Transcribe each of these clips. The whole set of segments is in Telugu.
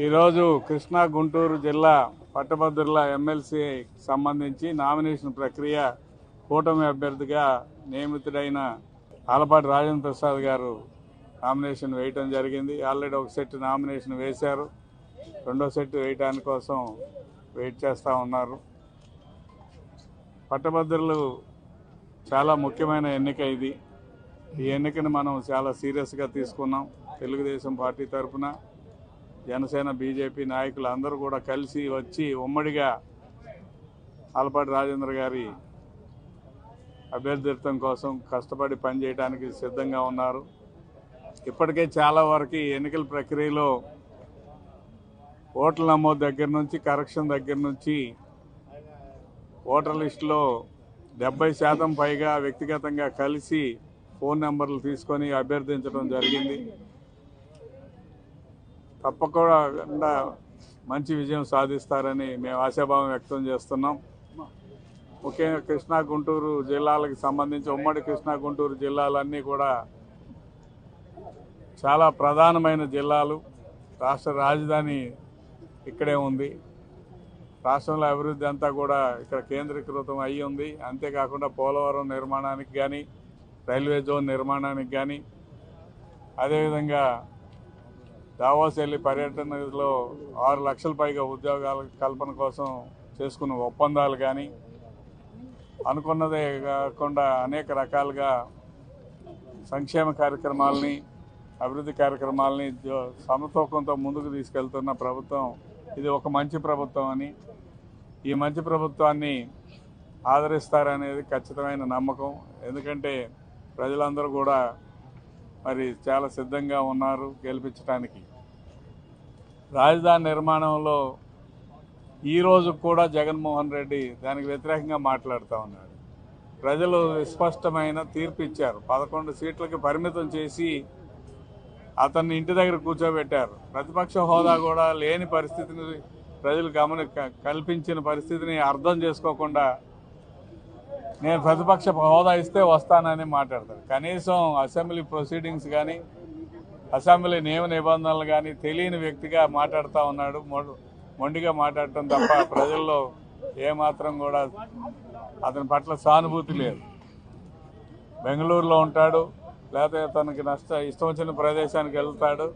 ఈరోజు కృష్ణా గుంటూరు జిల్లా పట్టభద్రుల ఎమ్మెల్సీ సంబంధించి నామినేషన్ ప్రక్రియ కూటమి అభ్యర్థిగా నియమితుడైన ఆలపాటి రాజేంద్ర ప్రసాద్ గారు నామినేషన్ వేయటం జరిగింది. ఆల్రెడీ ఒక సెట్ నామినేషన్ వేశారు. రెండో సెట్ వేయటాని కోసం వెయిట్ చేస్తూ ఉన్నారు. పట్టభద్రులు చాలా ముఖ్యమైన ఎన్నిక ఇది. ఈ ఎన్నికను మనం చాలా సీరియస్గా తీసుకున్నాం. తెలుగుదేశం పార్టీ తరఫున జనసేన బీజేపీ నాయకులు అందరూ కూడా కలిసి వచ్చి ఉమ్మడిగా ఆలపాటి రాజేంద్ర గారి అభ్యర్థిత్వం కోసం కష్టపడి పనిచేయడానికి సిద్ధంగా ఉన్నారు. ఇప్పటికే చాలా వరకు ఎన్నికల ప్రక్రియలో ఓట్ల నమోదు దగ్గర నుంచి కరెక్షన్ దగ్గర నుంచి ఓటర్ లిస్టులో డెబ్బై శాతం పైగా వ్యక్తిగతంగా కలిసి ఫోన్ నెంబర్లు తీసుకొని అభ్యర్థించడం జరిగింది. తప్పకుండా మంచి విజయం సాధిస్తారని మేము ఆశాభావం వ్యక్తం చేస్తున్నాం. ముఖ్యంగా కృష్ణా గుంటూరు జిల్లాలకు సంబంధించి ఉమ్మడి కృష్ణా గుంటూరు జిల్లాలన్నీ కూడా చాలా ప్రధానమైన జిల్లాలు. రాష్ట్ర రాజధాని ఇక్కడే ఉంది. రాష్ట్రంలో అభివృద్ధి అంతా కూడా ఇక్కడ కేంద్రీకృతం అయ్యి ఉంది. అంతేకాకుండా పోలవరం నిర్మాణానికి కానీ రైల్వే జోన్ నిర్మాణానికి కానీ అదేవిధంగా దావాస్ వెళ్ళి పర్యటనలో ఆరు లక్షల పైగా ఉద్యోగాల కల్పన కోసం చేసుకున్న ఒప్పందాలు కానీ అనుకున్నదే కాకుండా అనేక రకాలుగా సంక్షేమ కార్యక్రమాలని అభివృద్ధి కార్యక్రమాలని సమతూకంతో ముందుకు తీసుకెళ్తున్న ప్రభుత్వం ఇది ఒక మంచి ప్రభుత్వం అని. ఈ మంచి ప్రభుత్వాన్ని ఆదరిస్తారనేది ఖచ్చితమైన నమ్మకం. ఎందుకంటే ప్రజలందరూ కూడా మరి చాలా సిద్ధంగా ఉన్నారు గెలిపించడానికి రాజధాని నిర్మాణంలో ఈ రోజు కూడా జగన్మోహన్ రెడ్డి దానికి వ్యతిరేకంగా మాట్లాడుతూ ఉన్నాడు. ప్రజలు స్పష్టమైన తీర్పు ఇచ్చారు. పదకొండు సీట్లకి పరిమితం చేసి అతన్ని ఇంటి దగ్గర కూర్చోబెట్టారు. ప్రతిపక్ష హోదా కూడా లేని పరిస్థితిని ప్రజలు గమని కల్పించిన పరిస్థితిని అర్థం చేసుకోకుండా నేను ప్రతిపక్ష హోదా ఇస్తే వస్తానని మాట్లాడతాను కనీసం అసెంబ్లీ ప్రొసీడింగ్స్ కానీ అసెంబ్లీ నియమ నిబంధనలు కానీ తెలియని వ్యక్తిగా మాట్లాడుతూ ఉన్నాడు. మొ- మొండిగా మాట్లాడటం తప్ప ప్రజల్లో ఏమాత్రం కూడా అతని పట్ల సానుభూతి లేదు. బెంగళూరులో ఉంటాడు లేకపోతే తనకి నష్ట ఇష్టం వచ్చిన ప్రదేశానికి వెళ్తాడు.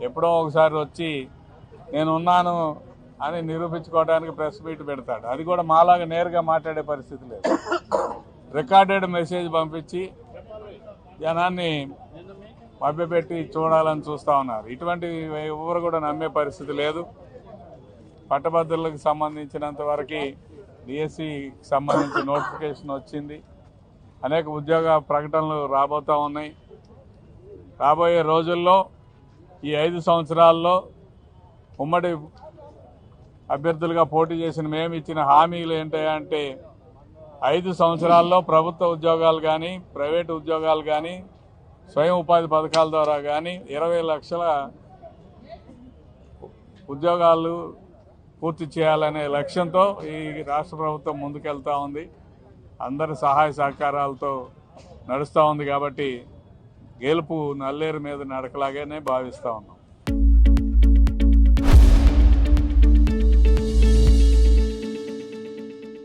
ఎప్పుడో ఒకసారి వచ్చి నేను ఉన్నాను అని నిరూపించుకోవడానికి ప్రెస్ మీట్ పెడతాడు. అది కూడా మాలాగా నేరుగా మాట్లాడే పరిస్థితి లేదు. రికార్డెడ్ మెసేజ్ పంపించి జనాన్ని మభ్యపెట్టి చూడాలని చూస్తూ ఉన్నారు. ఇటువంటి ఎవరు కూడా నమ్మే పరిస్థితి లేదు. పట్టభద్రులకు సంబంధించినంత వరకు డిఎస్సికి సంబంధించి నోటిఫికేషన్ వచ్చింది. అనేక ఉద్యోగ ప్రకటనలు రాబోతూ ఉన్నాయి. రాబోయే రోజుల్లో ఈ ఐదు సంవత్సరాల్లో ఉమ్మడి అభ్యర్థులుగా పోటీ చేసిన మేము ఇచ్చిన హామీలు ఏంటంటే ఐదు సంవత్సరాల్లో ప్రభుత్వ ఉద్యోగాలు కానీ ప్రైవేటు ఉద్యోగాలు కానీ స్వయం ఉపాధి పథకాల ద్వారా కానీ ఇరవై లక్షల ఉద్యోగాలు పూర్తి చేయాలనే లక్ష్యంతో ఈ రాష్ట్ర ప్రభుత్వం ముందుకెళ్తా ఉంది. అందరి సహాయ సహకారాలతో నడుస్తూ ఉంది కాబట్టి గెలుపు నల్లేరు మీద నడకలాగానే భావిస్తూ ఉన్నాం.